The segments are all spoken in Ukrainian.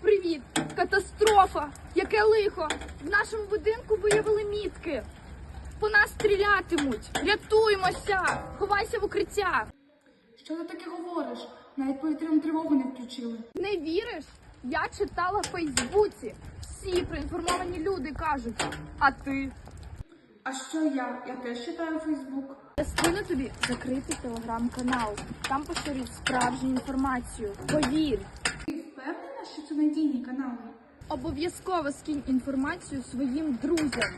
Привіт! Катастрофа! Яке лихо! В нашому будинку виявили мітки. По нас стрілятимуть! Рятуймося! Ховайся в укриття! Що ти таке говориш? Навіть повітряну тривогу не включили. Не віриш? Я читала в Фейсбуці. Всі проінформовані люди кажуть. А ти? А що я? Я теж читаю Фейсбук. Я скину тобі закритий телеграм-канал. Там поширюють справжню інформацію. Повір! Що це надійні канали? Обов'язково скинь інформацію своїм друзям.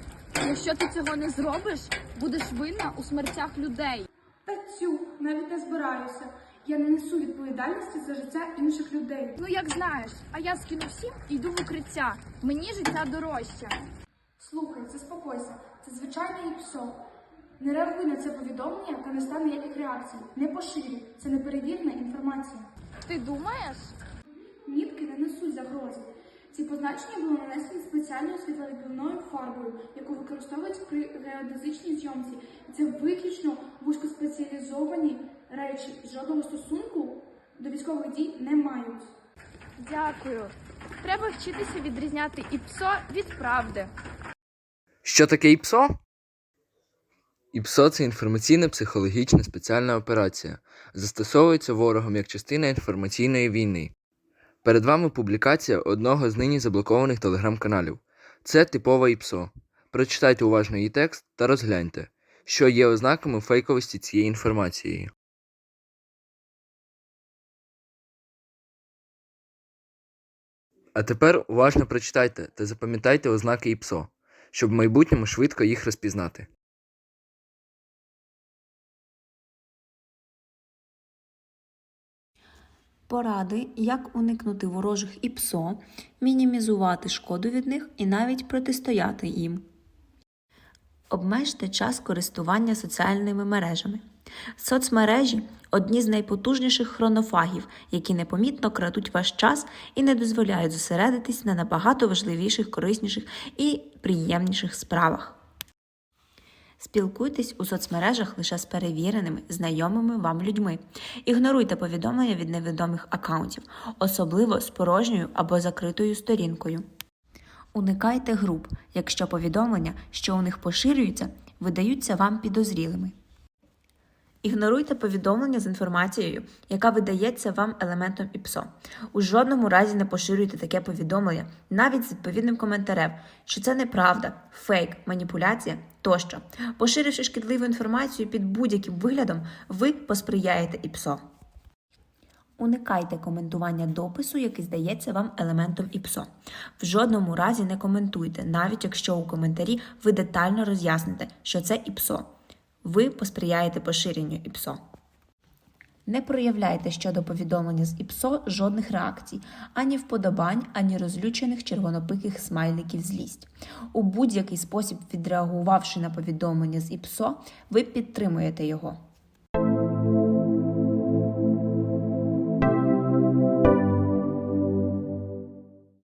Якщо ти цього не зробиш, будеш винна у смертях людей. Та цю, навіть не збираюся. Я не несу відповідальності за життя інших людей. Ну як знаєш, а я скину всім і йду в укриття. Мені життя дорожче. Слухай, заспокойся. Це звичайне ІПСО. Не реагуй на це повідомлення та не стане ніяких реакцій. Не поширюй. Це неперевірена інформація. Ти думаєш? Мітки не несуть загрози. Ці позначення були нанесені спеціальною світловідбивною фарбою, яку використовують при геодезичній зйомці. Це виключно вузькоспеціалізовані речі жодного стосунку до військових дій не мають. Дякую. Треба вчитися відрізняти ІПСО від правди. Що таке ІПСО? ІПСО це інформаційна психологічна спеціальна операція. Застосовується ворогом як частина інформаційної війни. Перед вами публікація одного з нині заблокованих телеграм-каналів. Це типова ІПСО. Прочитайте уважно її текст та розгляньте, що є ознаками фейковості цієї інформації. А тепер уважно прочитайте та запам'ятайте ознаки ІПСО, щоб в майбутньому швидко їх розпізнати. Поради, як уникнути ворожих ІПСО, мінімізувати шкоду від них і навіть протистояти їм. Обмежте час користування соціальними мережами. Соцмережі одні з найпотужніших хронофагів, які непомітно крадуть ваш час і не дозволяють зосередитись на набагато важливіших, корисніших і приємніших справах. Спілкуйтесь у соцмережах лише з перевіреними, знайомими вам людьми. Ігноруйте повідомлення від невідомих аккаунтів, особливо з порожньою або закритою сторінкою. Уникайте груп, якщо повідомлення, що у них поширюються, видаються вам підозрілими. Ігноруйте повідомлення з інформацією, яка видається вам елементом ІПСО. У жодному разі не поширюйте таке повідомлення, навіть з відповідним коментарем, що це неправда, фейк, маніпуляція тощо. Поширивши шкідливу інформацію під будь-яким виглядом, ви посприяєте ІПСО. Уникайте коментування допису, який здається вам елементом ІПСО. В жодному разі не коментуйте, навіть якщо у коментарі ви детально роз'ясните, що це ІПСО. Ви посприяєте поширенню ІПСО. Не проявляйте щодо повідомлення з ІПСО жодних реакцій, ані вподобань, ані розлючених червонопиких смайликів злість. У будь-який спосіб відреагувавши на повідомлення з ІПСО, ви підтримуєте його.